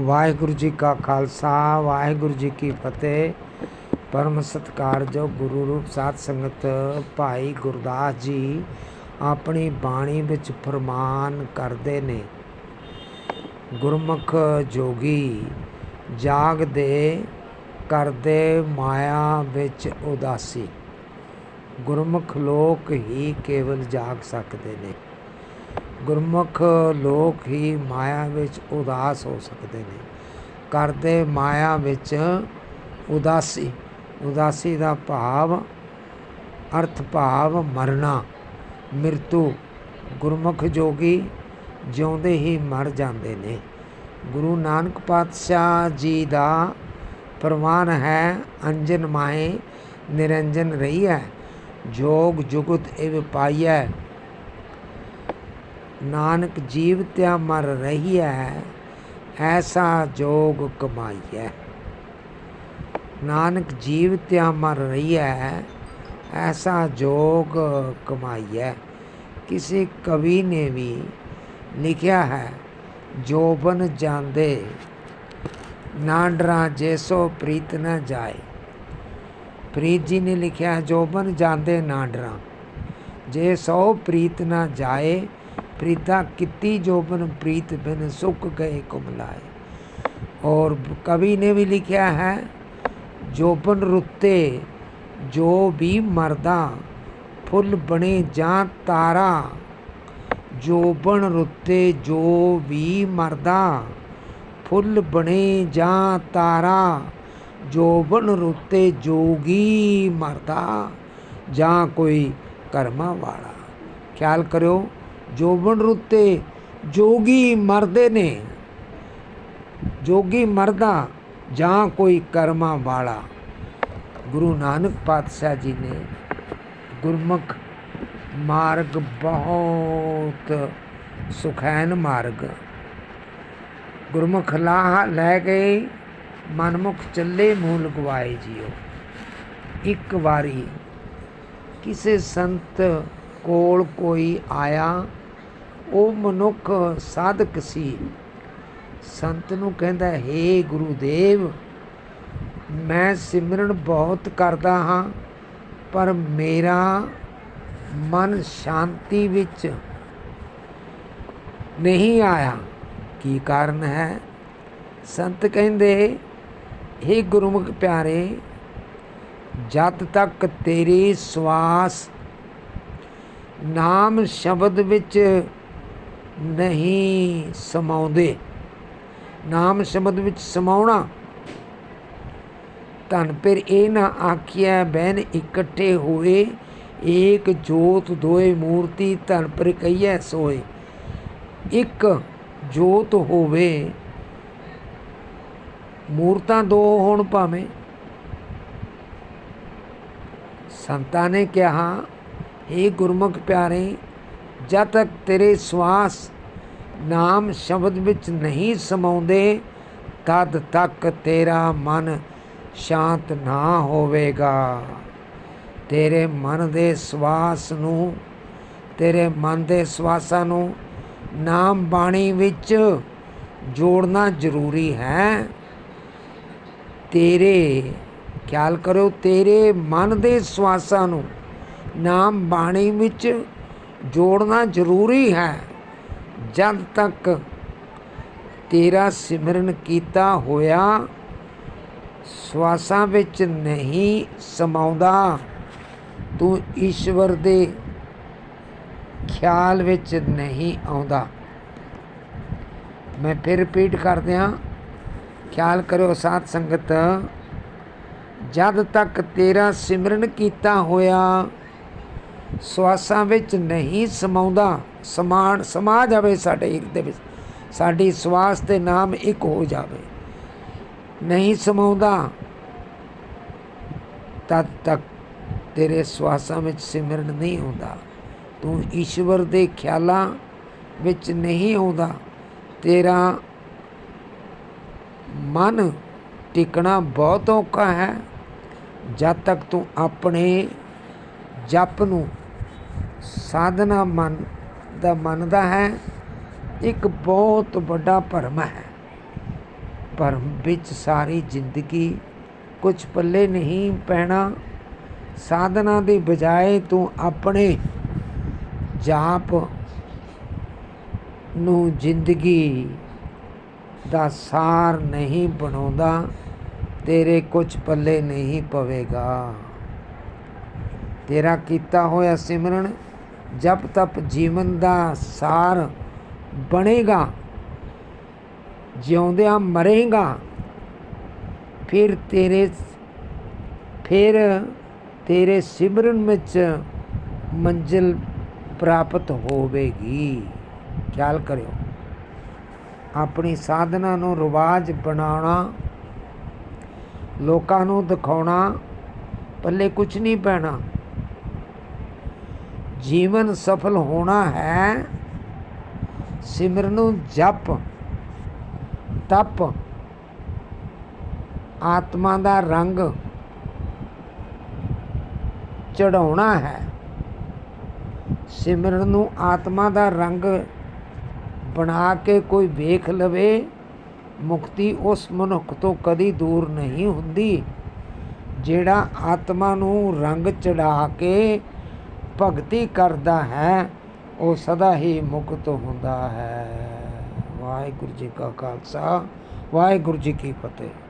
ਵਾਹਿਗੁਰੂ ਜੀ ਕਾ ਖਾਲਸਾ, ਵਾਹਿਗੁਰੂ ਜੀ ਕੀ ਫਤਿਹ। ਪਰਮ ਸਤਿਕਾਰਯੋਗ ਗੁਰੂ ਰੂਪ ਸਾਧ ਸੰਗਤ ਭਾਈ ਗੁਰਦਾਸ ਜੀ ਆਪਣੀ ਬਾਣੀ ਵਿੱਚ ਫਰਮਾਨ ਕਰਦੇ ਨੇ। ਗੁਰਮੁਖ ਜੋਗੀ ਜਾਗਦੇ ਕਰਦੇ ਮਾਇਆ ਵਿੱਚ ਉਦਾਸੀ। ਗੁਰਮੁਖ ਲੋਕ ਹੀ ਕੇਵਲ ਜਾਗ ਸਕਦੇ ਨੇ। ਗੁਰਮੁਖ ਲੋਕ ਹੀ ਮਾਇਆ ਵਿੱਚ ਉਦਾਸ ਹੋ ਸਕਦੇ ਨੇ। ਕਰਦੇ ਮਾਇਆ ਵਿੱਚ ਉਦਾਸੀ ਉਦਾਸੀ ਦਾ ਭਾਵ, ਅਰਥ ਭਾਵ ਮਰਨਾ, ਮਿਰਤੂ, ਗੁਰਮੁਖ ਜੋਗੀ ਜਿਉਂਦੇ ਹੀ ਮਰ ਜਾਂਦੇ ਨੇ। ਗੁਰੂ ਨਾਨਕ ਪਾਤਸ਼ਾਹ ਜੀ ਦਾ ਪ੍ਰਮਾਨ ਹੈ, ਅੰਜਨ ਮਾਏ ਨਿਰੰਜਨ ਰਹੀ ਹੈ ਜੋਗ ਜੁਗਤ ਇਵ ਪਾਈਐ ਨਾਨਕ ਜੀਵ ਤਿਆ ਮਰ ਰਹੀ ਹੈ ਐਸਾ ਜੋਗ ਕਮਾਈਐ ਨਾਨਕ ਜੀਵ ਤਿਆ ਮਰ ਰਹੀ ਹੈ ਐਸਾ ਜੋਗ ਕਮਾਈਐ ਕਿਸੇ ਕਵੀ ਨੇ ਵੀ ਲਿਖਿਆ ਹੈ ਜੋਬਨ ਜਾਂਦੇ ਨਾ ਡਰਾਂ ਜੈਸੋ ਪ੍ਰੀਤ ਨ ਜਾਏ ਪ੍ਰੀਤ ਜੀ ਨੇ ਲਿਖਿਆ ਜੋਬਨ ਜਾਂਦੇ ਨਾ ਡਰਾਂ ਜੇ ਸੋ ਪ੍ਰੀਤ ਨ ਜਾਏ ਪ੍ਰੀਤਾ ਕੀਤੀ ਜੋਬਨ ਪ੍ਰੀਤ ਬਿਨ ਸੁੱਕ ਗਏ ਕੁਮਲਾਏ ਔਰ ਕਵੀ ਨੇ ਵੀ ਲਿਖਿਆ ਹੈ ਜੋਬਨ ਰੁੱਤੇ ਜੋ ਵੀ ਮਰਦਾ ਫੁੱਲ ਬਣੇ ਜਾਂ ਤਾਰਾ ਜੋਬਨ ਰੁੱਤੇ ਜੋ ਵੀ ਮਰਦਾ ਫੁੱਲ ਬਣੇ ਜਾਂ ਤਾਰਾ ਜੋਬਨ ਰੁੱਤੇ ਜੋਗੀ ਮਰਦਾ ਜਾਂ ਕੋਈ ਕਰਮਾ ਵਾਲਾ ਖਿਆਲ ਕਰਿਓ ਜੋਬਨ ਰੁੱਤੇ ਜੋਗੀ ਮਰਦੇ ਨੇ। ਜੋਗੀ ਮਰਦਾ ਜਾਂ ਕੋਈ ਕਰਮਾਂ ਵਾਲਾ। ਗੁਰੂ ਨਾਨਕ ਪਾਤਸ਼ਾਹ ਜੀ ਨੇ ਗੁਰਮੁਖ ਮਾਰਗ ਬਹੁਤ ਸੁਖੈਨ ਮਾਰਗ। ਗੁਰਮੁਖ ਲਾਹ ਲੈ ਗਏ ਮਨਮੁਖ ਚੱਲੇ ਮੂਲ ਗਵਾਏ ਜੀਓ। ਇੱਕ ਵਾਰੀ ਕਿਸੇ ਸੰਤ ਕੋਲ ਕੋਈ ਆਇਆ ਉਹ ਮਨੁੱਖ ਸਾਧਕ ਸੀ। ਸੰਤ ਨੂੰ ਕਹਿੰਦਾ, ਹੈ ਗੁਰੂਦੇਵ, ਮੈਂ ਸਿਮਰਨ ਬਹੁਤ ਕਰਦਾ ਹਾਂ, ਪਰ ਮੇਰਾ ਮਨ ਸ਼ਾਂਤੀ ਵਿੱਚ ਨਹੀਂ ਆਇਆ। ਕੀ ਕਾਰਨ ਹੈ? ਸੰਤ ਕਹਿੰਦੇ, ਹੇ ਗੁਰਮੁਖ ਪਿਆਰੇ, ਜਦ ਤੱਕ ਤੇਰੀ ਸਵਾਸ ਨਾਮ ਸ਼ਬਦ ਵਿੱਚ ਨਹੀਂ ਸਮਾਉਂਦੇ। ਨਾਮ ਸ਼ਬਦ ਵਿੱਚ ਸਮਾਉਣਾ। ਤਨ ਫਿਰ ਇਹ ਨਾ ਆਖਿਆ ਬੈਨ ਇਕੱਠੇ ਹੋਏ, ਏਕ ਜੋਤ ਦੋਏ ਮੂਰਤੀ ਤਨ ਪਰ ਕਈਐ ਸੋਏ। ਇੱਕ ਜੋਤ ਹੋਵੇ, ਮੂਰਤਾਂ ਦੋ ਹੋਣ ਭਾਵੇਂ। ਸੰਤਾਂ ਨੇ ਕਿਹਾ ਇਹ ਗੁਰਮੁਖ ਪਿਆਰੇ ਜਦ ਤੱਕ ਤੇਰੇ ਸਵਾਸ ਨਾਮ ਸ਼ਬਦ ਵਿੱਚ ਨਹੀਂ ਸਮਾਉਂਦੇ, ਤਦ ਤੱਕ ਤੇਰਾ ਮਨ ਸ਼ਾਂਤ ਨਾ ਹੋਵੇਗਾ। ਤੇਰੇ ਮਨ ਦੇ ਸਵਾਸ ਨੂੰ, ਤੇਰੇ ਮਨ ਦੇ ਸਵਾਸਾਂ ਨੂੰ ਨਾਮ ਬਾਣੀ ਵਿੱਚ ਜੋੜਨਾ ਜ਼ਰੂਰੀ ਹੈ। ਤੇਰੇ, ਖਿਆਲ ਕਰੋ ਤੇਰੇ ਮਨ ਦੇ ਸਵਾਸਾਂ ਨੂੰ ਨਾਮ ਬਾਣੀ ਵਿੱਚ ਜੋੜਨਾ ਜ਼ਰੂਰੀ ਹੈ। ਜਦ ਤੱਕ ਤੇਰਾ ਸਿਮਰਨ ਕੀਤਾ ਹੋਇਆ ਸਵਾਸਾਂ ਵਿੱਚ ਨਹੀਂ ਸਮਾਉਂਦਾ, ਤੂੰ ਈਸ਼ਵਰ ਦੇ ਖਿਆਲ ਵਿੱਚ ਨਹੀਂ ਆਉਂਦਾ। ਮੈਂ ਫਿਰ ਰਿਪੀਟ ਕਰਦਿਆਂ ਖਿਆਲ ਕਰਿਓ ਸਾਧ ਸੰਗਤ, ਜਦ ਤੱਕ ਤੇਰਾ ਸਿਮਰਨ ਕੀਤਾ ਹੋਇਆ ਸਵਾਸਾਂ ਵਿੱਚ ਨਹੀਂ ਸਮਾਉਂਦਾ। ਸਮਾਨ ਸਮਾ ਜਾਵੇ ਸਾਡੇ ਹਿਰਦੇ ਵਿੱਚ, ਸਾਡੀ ਸਵਾਸ ਤੇ ਨਾਮ ਇੱਕ ਹੋ ਜਾਵੇ। ਨਹੀਂ ਸਮਾਉਂਦਾ, ਤਦ ਤੱਕ ਤੇਰੇ ਸਵਾਸਾਂ ਵਿੱਚ ਸਿਮਰਨ ਨਹੀਂ ਹੁੰਦਾ। ਤੂੰ ਈਸ਼ਵਰ ਦੇ ਖਿਆਲਾਂ ਵਿੱਚ ਨਹੀਂ ਆਉਂਦਾ। ਤੇਰਾ ਮਨ ਟਿਕਣਾ ਬਹੁਤ ਔਖਾ ਹੈ। ਜਦ ਤੱਕ ਤੂੰ ਆਪਣੇ ਜਪ ਨੂੰ ਸਾਧਨਾ ਮਨ ਦਾ ਮੰਨਦਾ ਹੈ, ਇੱਕ ਬਹੁਤ ਵੱਡਾ ਭਰਮ ਹੈ। ਭਰਮ ਵਿੱਚ ਸਾਰੀ ਜ਼ਿੰਦਗੀ ਕੁਝ ਪੱਲੇ ਨਹੀਂ ਪੈਣਾ। ਸਾਧਨਾ ਦੀ ਬਜਾਏ ਤੂੰ ਆਪਣੇ ਜਾਪ ਨੂੰ ਜ਼ਿੰਦਗੀ ਦਾ ਸਾਰ ਨਹੀਂ ਬਣਾਉਂਦਾ, ਤੇਰੇ ਕੁਝ ਪੱਲੇ ਨਹੀਂ ਪਵੇਗਾ। ਤੇਰਾ ਕੀਤਾ ਹੋਇਆ ਸਿਮਰਨ ਜਪ ਤਪ ਜੀਵਨ ਦਾ ਸਾਰ ਬਣੇਗਾ, ਜਿਉਂਦਿਆਂ ਮਰੇਗਾ, ਫਿਰ ਤੇਰੇ ਫਿਰ ਤੇਰੇ ਸਿਮਰਨ ਵਿੱਚ ਮੰਜ਼ਿਲ ਪ੍ਰਾਪਤ ਹੋਵੇਗੀ। ਖਿਆਲ ਕਰਿਓ, ਆਪਣੀ ਸਾਧਨਾ ਨੂੰ ਰਿਵਾਜ ਬਣਾਉਣਾ, ਲੋਕਾਂ ਨੂੰ ਦਿਖਾਉਣਾ, ਪੱਲੇ ਕੁਝ ਨਹੀਂ ਪੈਣਾ। ਜੀਵਨ ਸਫਲ ਹੋਣਾ ਹੈ। ਸਿਮਰਨ ਨੂੰ ਜਪ, ਤਪ। ਆਤਮਾ ਦਾ ਰੰਗ ਚੜਾਉਣਾ ਹੈ। ਸਿਮਰਨ ਨੂੰ ਆਤਮਾ ਦਾ ਰੰਗ ਬਣਾ ਕੇ ਕੋਈ ਵੇਖ ਲਵੇ। ਮੁਕਤੀ ਉਸ ਮਨੁੱਖ ਤੋਂ ਕਦੀ ਦੂਰ ਨਹੀਂ ਹੁੰਦੀ, ਜਿਹੜਾ ਆਤਮਾ ਨੂੰ ਰੰਗ ਚੜਾ ਕੇ ਭਗਤੀ ਕਰਦਾ ਹੈ, ਉਹ ਸਦਾ ਹੀ ਮੁਕਤ ਹੁੰਦਾ ਹੈ। ਵਾਹਿਗੁਰੂ ਜੀ ਕਾ ਖਾਲਸਾ, ਵਾਹਿਗੁਰੂ ਜੀ ਕੀ ਫਤਿਹ।